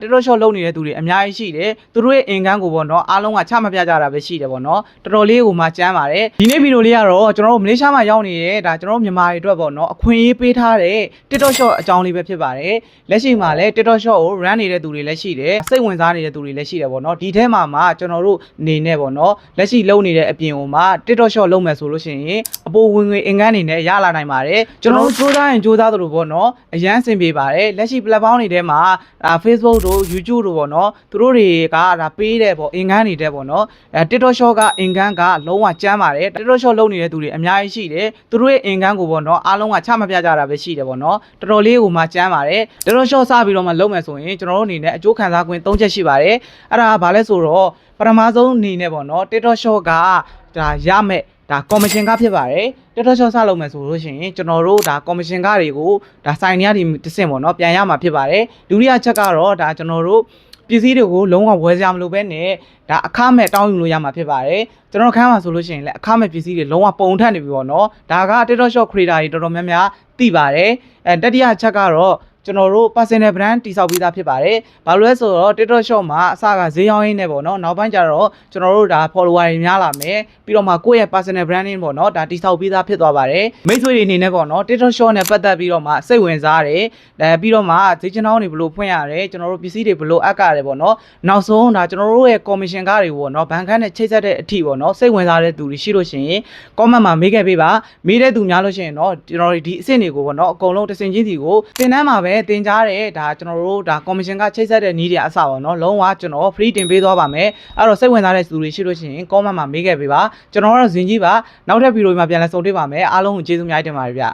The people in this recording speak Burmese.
TikTok shop လုပ်နေတဲ့သူတွေအများကြီးရှိတယ်သူတို့ရဲ့အင်ကန်းကိုပေါ့နော်အားလုံးကချမပြကြတာပဲရှိတယ်ပေါ့နော်တော်တော်လေးကိုမှကြမ်းပါတယ်ဒီနေ့ဗီဒီယိုလေးကတော့ကျွန်တော်တို့မလေးရှားမှာရောက်နေတဲ့ဒါကျွန်တော်တို့မြန်မာတွေအတွက်ပေါ့နော်အခွင့်အရေးပေးထားတဲ့ TikTok shop အကြောင်းလေးပဲဖြစ်ပါတယ်လက်ရှိမှာလည်း TikTok shop ကို run နေတဲ့သူတွေလည်းရှိတယ်စိတ်ဝင်စားနေတဲ့သူတွေလည်းရှိတယ်ပေါ့နော်ဒီထဲမှာမှကျွန်တော်တို့အနေနဲ့ပေါ့နော်လက်ရှိလုပ်နေတဲ့အပြင်ဟိုမှာ TikTok shop လုပ်မယ်ဆိုလို့ရှိရင်အပိုဝင်ငွေအင်ကန်းအနေနဲ့ရလာနိုင်ပါတယ်ကျွန်တော်တို့စူးစမ်းရင်စူးစမ်းသလိုပေါ့နော်အရန်အဆင်ပြေပါတယ်လက်ရှိ platform တွေထဲမှာဒါ Facebook တို့ YouTube တို့ပေါ့နော်သူတို့တွေကဒါပေးတဲ့ပေါ့အင်ကန်းနေတဲ့ပေါ့နော်အဲ TikTok shop ကအင်ကန်းကလုံးဝကျန်းပါတယ် TikTok shop လုပ်နေတဲ့သူတွေအများကြီးရှိတယ်သူတို့ရဲ့အင်ကန်းကိုပေါ့နော်အားလုံးကချမပြကြတာပဲရှိတယ်ပေါ့နော်တော်တော်လေးကိုမှကျန်းပါတယ် TikTok shop စပြီးတော့မှလုပ်မယ်ဆိုရင်ကျွန်တော်တို့အနေနဲ့အကျိုးခံစား권၃ချက်ရှိပါတယ်အဲ့ဒါကဘာလဲဆိုတော့ ပထမဆုံးအနေနဲ့ပေါ့နော် TikTok shop ကဒါရမယ်ဒါကော်မရှင်ကဖြစ်ပါတယ် TikTok shop စလုပ်မယ်ဆိုလို့ရှိရင်ကျွန်တော်တို့ဒါကော်မရှင်ကတွေကိုဒါစိုင်နေရဒီတစ်ဆင့်ပေါ့နော်ပြန်ရမှာဖြစ်ပါတယ်ဒုတိယချက်ကတော့ဒါကျွန်တော်တို့ပစ္စည်းတွေကိုလုံးဝဝယ်စရာမလိုပဲနဲ့ဒါအခမဲ့တောင်းယူလို့ရမှာဖြစ်ပါတယ်ကျွန်တော်ခန်းမှာဆိုလို့ရှိရင်လည်းအခမဲ့ပစ္စည်းတွေလုံးဝပုံထက်နေပြီပေါ့နော်ဒါက TikTok shop creator တွေတော်တော်များများသိပါတယ်အဲတတိယချက်ကတော့ ကျွန်တော်တို့ personal brand တိစောက်ပြီးသားဖြစ်ပါတယ်။ဘာလို့လဲဆိုတော့ TikTok shop မှာအစကဈေးရောင်းရင်းနဲ့ပေါ့နော်။နောက်ပိုင်းကျတော့ကျွန်တော်တို့ဒါ follower တွေများလာမယ်။ပြီးတော့မှကိုယ့်ရဲ့ personal branding ပေါ့နော်။ဒါတိစောက်ပြီးသားဖြစ်သွားပါတယ်။မိတ်ဆွေတွေအနေနဲ့ပေါ့နော် TikTok shop နဲ့ပတ်သက်ပြီးတော့မှစိတ်ဝင်စားတယ်။ဒါပြီးတော့မှဈေးချောင်းတွေဘယ်လိုဖွင့်ရတယ်။ကျွန်တော်တို့ပစ္စည်းတွေဘယ်လိုအပ်ရတယ်ပေါ့နော်။နောက်ဆုံးဒါကျွန်တော်တို့ရဲ့ commission ကားတွေပေါ့နော်။ဘဏ်ခန်းနဲ့ချိတ်ဆက်တဲ့အထိပေါ့နော်။စိတ်ဝင်စားတဲ့သူတွေရှိလို့ရှိရင် comment မှာမေးခဲ့ပေးပါ။မေးတဲ့သူများလို့ရှိရင်တော့ကျွန်တော်တို့ဒီအဆင့်တွေကိုပေါ့နော်။အကုန်လုံးတစ်စင်ချင်းစီကိုသင်တန်းမှာပဲသင်ကြားတယ်ဒါကျွန်တော်တို့ဒါ commission ကချိတ်ဆက်တဲ့နည်းတွေအစပါတော့လုံးဝကျွန်တော် free တင်ပေးသွားပါမယ်အဲ့တော့စိတ်ဝင်စားတဲ့သူတွေရှိလို့ရှိရင် comment မှာမေးခဲ့ပေးပါကျွန်တော်ကတော့ဇင်ကြီးပါနောက်ထပ်ဗီဒီယိုမှာပြန်လည်ဆုံတွေ့ပါမယ်အားလုံးကိုကျေးဇူးအများကြီးတင်ပါတယ်ဗျ